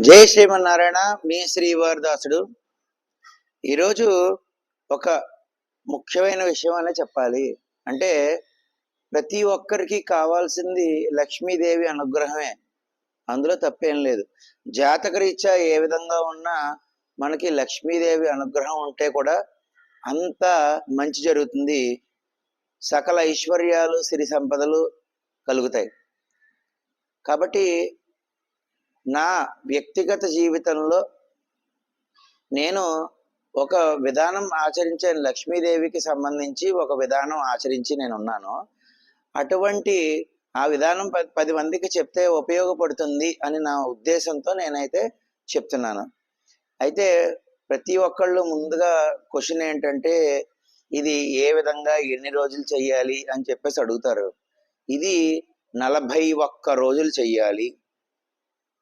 జై శ్రీమన్నారాయణ మీ శ్రీవారదాసుడు. ఈరోజు ఒక ముఖ్యమైన విషయం అనే చెప్పాలి. అంటే ప్రతి ఒక్కరికి కావాల్సింది లక్ష్మీదేవి అనుగ్రహమే. అందులో తప్పేం లేదు. జాతకరీత్యా ఏ విధంగా ఉన్నా మనకి లక్ష్మీదేవి అనుగ్రహం ఉంటే కూడా అంత మంచి జరుగుతుంది. సకల ఐశ్వర్యాలు సిరి సంపదలు కలుగుతాయి. కాబట్టి నా వ్యక్తిగత జీవితంలో నేను ఒక విధానం ఆచరించే లక్ష్మీదేవికి సంబంధించి ఒక విధానం ఆచరించి నేను ఉన్నాను అటువంటి ఆ విధానం పది పది మందికి చెప్తే ఉపయోగపడుతుంది అని నా ఉద్దేశంతో నేనైతే చెప్తున్నాను. అయితే ప్రతి ఒక్కళ్ళు ముందుగా క్వశ్చన్ ఏంటంటే ఇది ఏ విధంగా ఎన్ని రోజులు చెయ్యాలి అని చెప్పేసి అడుగుతారు. ఇది నలభై ఒక్క రోజులు చెయ్యాలి.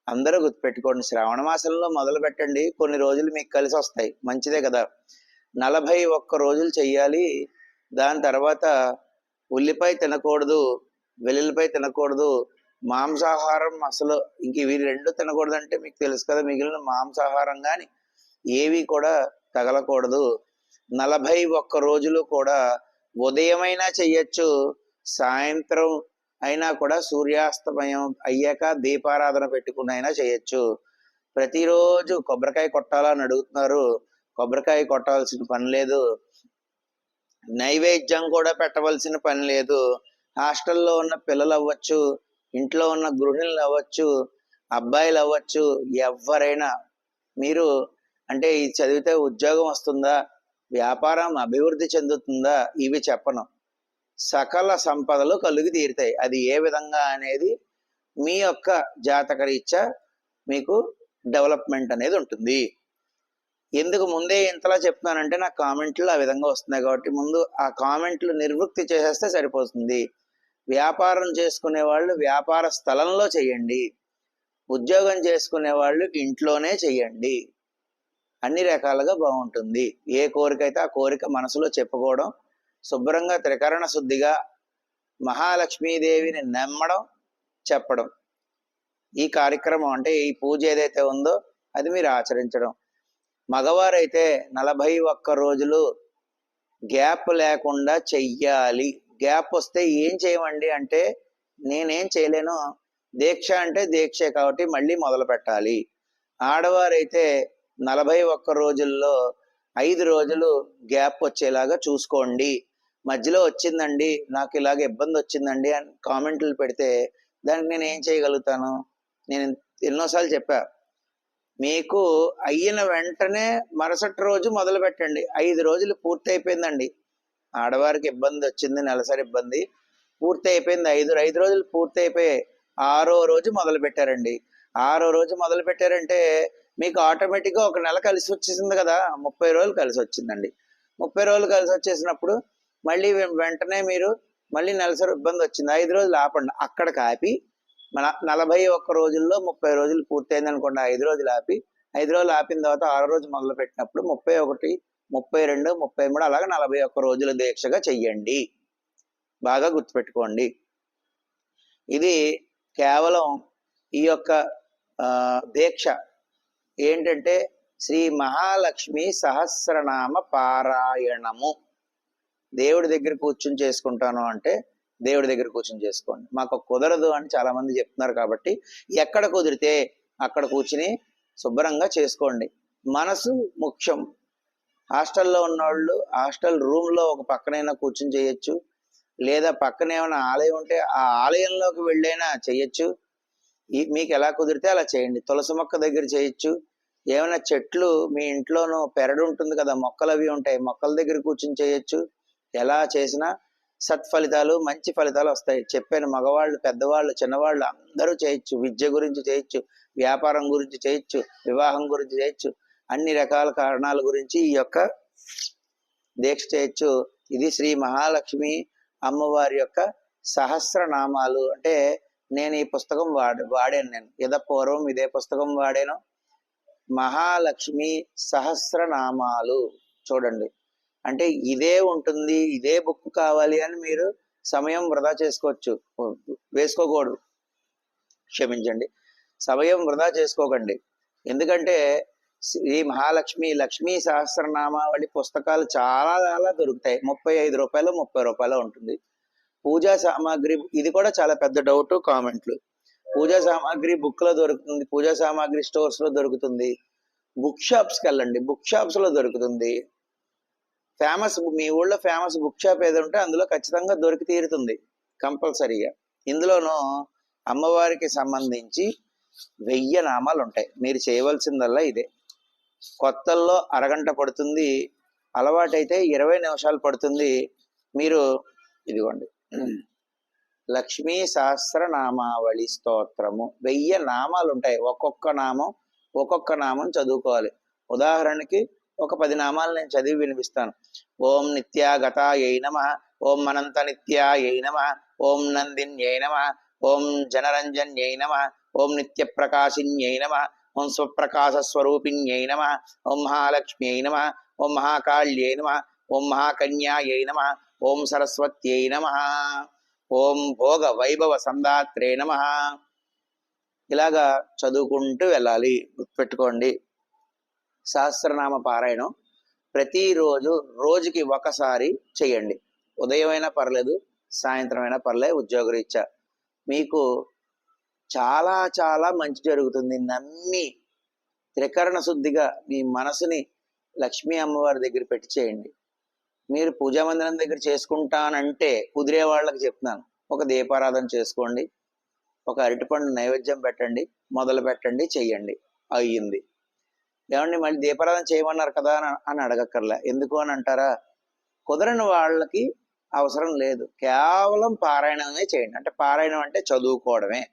అందరూ గుర్తుపెట్టుకోండి. శ్రావణ మాసంలో మొదలు పెట్టండి. కొన్ని రోజులు మీకు కలిసి వస్తాయి. మంచిదే కదా. నలభై ఒక్క రోజులు చెయ్యాలి. దాని తర్వాత ఉల్లిపాయ తినకూడదు వెల్లుల్లిపాయ తినకూడదు మాంసాహారం అసలు ఇంక ఇవి రెండు తినకూడదు అంటే మీకు తెలుసు కదా మిగిలిన మాంసాహారం కానీ ఏవి కూడా తగలకూడదు. నలభై ఒక్క రోజులు కూడా ఉదయమైనా చెయ్యొచ్చు సాయంత్రం అయినా కూడా సూర్యాస్తమయం అయ్యాక దీపారాధన పెట్టుకుని అయినా చేయొచ్చు. ప్రతిరోజు కొబ్బరికాయ కొట్టాలని అడుగుతున్నారు. కొబ్బరికాయ కొట్టాల్సిన పని లేదు. నైవేద్యం కూడా పెట్టవలసిన పని లేదు. హాస్టల్లో ఉన్న పిల్లలు అవ్వచ్చు ఇంట్లో ఉన్న గృహిణులు అవ్వచ్చు అబ్బాయిలు అవ్వచ్చు ఎవరైనా మీరు అంటే ఇది చదివితే ఉద్యోగం వస్తుందా? వ్యాపారం అభివృద్ధి చెందుతుందా? ఇవి చెప్పను. సకల సంపదలు కలిగి తీరుతాయి. అది ఏ విధంగా అనేది మీ యొక్క జాతక రీత్యా మీకు డెవలప్మెంట్ అనేది ఉంటుంది. ఎందుకు ముందే ఇంతలా చెప్తున్నానంటే నా కామెంట్లు ఆ విధంగా వస్తున్నాయి కాబట్టి ముందు ఆ కామెంట్లు నిర్వృత్తి చేసేస్తే సరిపోతుంది. వ్యాపారం చేసుకునే వాళ్ళు వ్యాపార స్థలంలో చేయండి. ఉద్యోగం చేసుకునే వాళ్ళు ఇంట్లోనే చేయండి. అన్ని రకాలుగా బాగుంటుంది. ఏ కోరిక అయితే ఆ కోరిక మనసులో చెప్పుకోవడం శుభ్రంగా త్రికరణ శుద్ధిగా మహాలక్ష్మీదేవిని నమ్మడం చెప్పడం. ఈ కార్యక్రమం అంటే ఈ పూజ ఏదైతే ఉందో అది మీరు ఆచరించడం. మగవారైతే నలభై ఒక్క రోజులు గ్యాప్ లేకుండా చెయ్యాలి. గ్యాప్ వస్తే ఏం చేయమండి అంటే నేనేం చేయలేను. దీక్ష అంటే దీక్షే కాబట్టి మళ్ళీ మొదలు పెట్టాలి. ఆడవారైతే నలభై ఒక్క రోజుల్లో ఐదు రోజులు గ్యాప్ వచ్చేలాగా చూసుకోండి. మధ్యలో వచ్చిందండి నాకు ఇలాగ ఇబ్బంది వచ్చిందండి అని కామెంట్లు పెడితే దానికి నేను ఏం చేయగలుగుతాను? నేను ఎన్నోసార్లు చెప్పా మీకు అయిన వెంటనే మరుసటి రోజు మొదలు పెట్టండి. ఐదు రోజులు పూర్తి అయిపోయిందండి. ఆడవారికి ఇబ్బంది వచ్చింది నెలసరి ఇబ్బంది. పూర్తి అయిపోయింది ఐదు ఐదు రోజులు పూర్తి అయిపోయాయి ఆరో రోజు మొదలు పెట్టారండి. ఆరో రోజు మొదలు పెట్టారంటే మీకు ఆటోమేటిక్గా ఒక నెల కలిసి వచ్చేసింది కదా ముప్పై రోజులు కలిసి వచ్చిందండి. ముప్పై రోజులు కలిసి వచ్చేసినప్పుడు మళ్ళీ వెంటనే మీరు మళ్ళీ నెలసరి ఇబ్బంది వచ్చింది. ఐదు రోజులు ఆపండి. అక్కడ కాపి మన నలభై ఒక్క రోజుల్లో ముప్పై రోజులు పూర్తయింది అనుకోండి ఐదు రోజులు ఆపి ఐదు రోజులు ఆపిన తర్వాత ఆరో రోజు మొదలు పెట్టినప్పుడు ముప్పై ఒకటి ముప్పై రెండు ముప్పై మూడు అలాగే నలభై ఒక్క రోజుల దీక్షగా చెయ్యండి. బాగా గుర్తుపెట్టుకోండి. ఇది కేవలం ఈ యొక్క దీక్ష. ఏంటంటే శ్రీ మహాలక్ష్మి సహస్రనామ పారాయణము. దేవుడి దగ్గర కూర్చుని చేసుకుంటాను అంటే దేవుడి దగ్గర కూర్చుని చేసుకోండి. మాకు కుదరదు అని చాలా మంది చెప్తున్నారు కాబట్టి ఎక్కడ కుదిరితే అక్కడ కూర్చుని శుభ్రంగా చేసుకోండి. మనసు ముఖ్యం. హాస్టల్లో ఉన్నవాళ్ళు హాస్టల్ రూమ్లో ఒక పక్కనైనా కూర్చుని చేయొచ్చు. లేదా పక్కన ఏమైనా ఆలయం ఉంటే ఆ ఆలయంలోకి వెళ్ళైనా చేయొచ్చు. ఈ మీకు ఎలా కుదిరితే అలా చేయండి. తులసి మొక్క దగ్గర చేయొచ్చు. ఏమైనా చెట్లు మీ ఇంట్లోనూ పెరడు ఉంటుంది కదా మొక్కలు అవి ఉంటాయి. మొక్కల దగ్గర కూర్చుని చేయొచ్చు. ఎలా చేసినా సత్ఫలితాలు మంచి ఫలితాలు వస్తాయి. చెప్పాను మగవాళ్ళు పెద్దవాళ్ళు చిన్నవాళ్ళు అందరూ చేయొచ్చు. విద్య గురించి చేయొచ్చు వ్యాపారం గురించి చేయొచ్చు వివాహం గురించి చేయొచ్చు. అన్ని రకాల కారణాల గురించి ఈ యొక్క దీక్ష చేయొచ్చు. ఇది శ్రీ మహాలక్ష్మి అమ్మవారి యొక్క సహస్రనామాలు. అంటే నేను ఈ పుస్తకం వాడ వాడాను నేను. ఇద పూర్వం ఇదే పుస్తకం వాడాను. మహాలక్ష్మి సహస్రనామాలు. చూడండి. అంటే ఇదే ఉంటుంది ఇదే బుక్ కావాలి అని మీరు సమయం వృధా చేసుకోవచ్చు. వేసుకోకూడదు. క్షమించండి. సమయం వృధా చేసుకోకండి. ఎందుకంటే శ్రీ మహాలక్ష్మి లక్ష్మీ సహస్రనామావళి పుస్తకాలు చాలా చాలా దొరుకుతాయి. ముప్పై ఐదు రూపాయలు ముప్పై రూపాయలు ఉంటుంది. పూజా సామాగ్రి ఇది కూడా చాలా పెద్ద డౌట్ కామెంట్లు. పూజా సామాగ్రి బుక్లో దొరుకుతుంది పూజా సామాగ్రి స్టోర్స్లో దొరుకుతుంది. బుక్ షాప్స్కి వెళ్ళండి. బుక్ షాప్స్లో దొరుకుతుంది. ఫేమస్ మీ ఊళ్ళో ఫేమస్ బుక్ షాప్ ఏదో ఉంటే అందులో ఖచ్చితంగా దొరికి తీరుతుంది కంపల్సరీగా. ఇందులోనూ అమ్మవారికి సంబంధించి వెయ్యి నామాలు ఉంటాయి. మీరు చేయవలసిందల్లా ఇదే. కొత్తల్లో అరగంట పడుతుంది అలవాటైతే ఇరవై నిమిషాలు పడుతుంది మీరు ఇదిగోండి. లక్ష్మీ సహస్రనామావళి స్తోత్రము. వెయ్యి నామాలు ఉంటాయి. ఒక్కొక్క నామం ఒక్కొక్క నామం చదువుకోవాలి. ఉదాహరణకి ఒక పది నామాలు నేను చదివి వినిపిస్తాను ఓం నిత్యాగతాయై నమ ఓం అనంత నిత్యాయై నమ ఓం నందిన్యై నమ ఓం జనరంజన్యై నమ ఓం నిత్య ప్రకాశిన్యై నమ ఓం స్వప్రకాశ స్వరూపిణ్యై నమ ఓం మహాలక్ష్మ్యై నమ ఓం మహాకాళ్యై నమ ఓం మహాకన్యాయై నమ ఓం సరస్వత్యై నమ ఓం భోగ వైభవ సందాత్రే నమ ఇలాగా చదువుకుంటూ వెళ్ళాలి గుర్తుపెట్టుకోండి సహస్రనామ పారాయణం. ప్రతిరోజు రోజుకి ఒకసారి చేయండి. ఉదయం అయినా పర్లేదు సాయంత్రం అయినా పర్లేదు ఉద్యోగరీత్యా. మీకు చాలా చాలా మంచి జరుగుతుంది. నమ్మి త్రికరణ శుద్ధిగా మీ మనసుని లక్ష్మీ అమ్మవారి దగ్గర పెట్టి చేయండి. మీరు పూజా మందిరం దగ్గర చేసుకుంటానంటే కుదిరే వాళ్ళకి చెప్తున్నాను. ఒక దీపారాధన చేసుకోండి. ఒక అరటిపండు నైవేద్యం పెట్టండి. మొదలు పెట్టండి. చెయ్యండి. అయ్యింది. ఏమండి మళ్ళీ దీపారాధన చేయమన్నారు కదా అని- అని అడగక్కర్లే. ఎందుకు అని అంటారా? కుదరని వాళ్ళకి అవసరం లేదు. కేవలం పారాయణమే చేయండి. అంటే పారాయణం అంటే చదువుకోవడమే.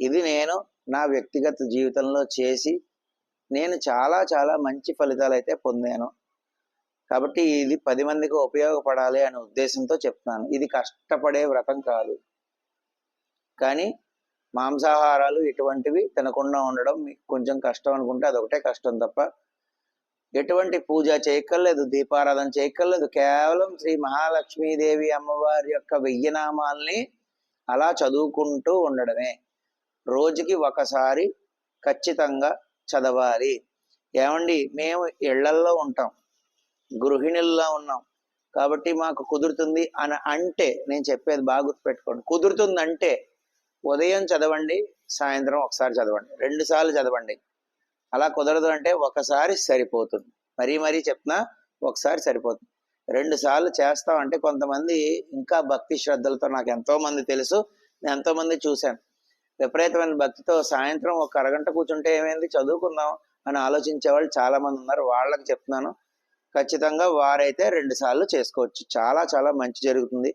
ఇది నేను నా వ్యక్తిగత జీవితంలో చేసి నేను చాలా చాలా మంచి ఫలితాలు అయితే పొందాను. కాబట్టి ఇది పది మందికి ఉపయోగపడాలి అనే ఉద్దేశంతో చెప్తున్నాను. ఇది కష్టపడే వ్రతం కాదు. కానీ మాంసాహారాలు ఇటువంటివి తినకుండా ఉండడం మీకు కొంచెం కష్టం అనుకుంటే అదొకటే కష్టం తప్ప ఎటువంటి పూజ చేయక్కర్లేదు దీపారాధన చేయక్కర్లేదు. కేవలం శ్రీ మహాలక్ష్మీదేవి అమ్మవారి యొక్క వెయ్యి నామాల్ని అలా చదువుకుంటూ ఉండడమే. రోజుకి ఒకసారి ఖచ్చితంగా చదవాలి. ఏమండి? మేము ఇళ్ళల్లో ఉంటాం. గృహిణుల్లో ఉన్నాం. కాబట్టి మాకు కుదురుతుంది అని అంటే నేను చెప్పేది బాగా గుర్తుపెట్టుకోండి. కుదురుతుంది అంటే ఉదయం చదవండి సాయంత్రం ఒకసారి చదవండి. రెండు సార్లు చదవండి. అలా కుదరదు అంటే ఒకసారి సరిపోతుంది. మరీ మరీ చెప్తున్నా ఒకసారి సరిపోతుంది. రెండు సార్లు చేస్తాం అంటే కొంతమంది ఇంకా భక్తి శ్రద్ధలతో నాకు ఎంతో మంది తెలుసు. నేను ఎంతో మంది చూశాను. విపరీతమైన భక్తితో సాయంత్రం ఒక అరగంట కూర్చుంటే ఏమైంది? చదువుకుందాం అని ఆలోచించే వాళ్ళు చాలా మంది ఉన్నారు. వాళ్ళకి చెప్తున్నాను. ఖచ్చితంగా వారైతే రెండు సార్లు చేసుకోవచ్చు. చాలా చాలా మంచి జరుగుతుంది.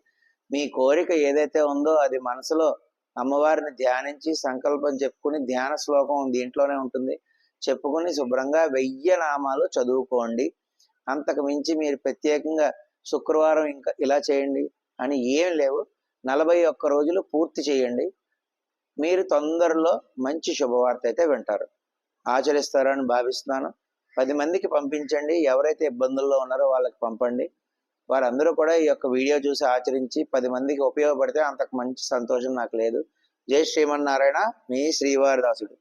మీ కోరిక ఏదైతే ఉందో అది మనసులో అమ్మవారిని ధ్యానించి సంకల్పం చెప్పుకుని ధ్యాన శ్లోకం దీంట్లోనే ఉంటుంది. చెప్పుకుని శుభ్రంగా వెయ్యి నామాలు చదువుకోండి. అంతకు మించి మీరు ప్రత్యేకంగా శుక్రవారం ఇంకా ఇలా చేయండి అని ఏం లేవు. నలభై ఒక్క రోజులు పూర్తి చేయండి. మీరు తొందరలో మంచి శుభవార్త అయితే వింటారు. ఆచరిస్తారని భావిస్తున్నాను. పది మందికి పంపించండి. ఎవరైతే ఇబ్బందుల్లో ఉన్నారో వాళ్ళకి పంపండి. వారందరూ కూడా ఈ యొక్క వీడియో చూసి ఆచరించి పది మందికి ఉపయోగపడితే అంతకు మంచి సంతోషం నాకు లేదు. జై శ్రీమన్నారాయణ మీ శ్రీవారిదాసుడు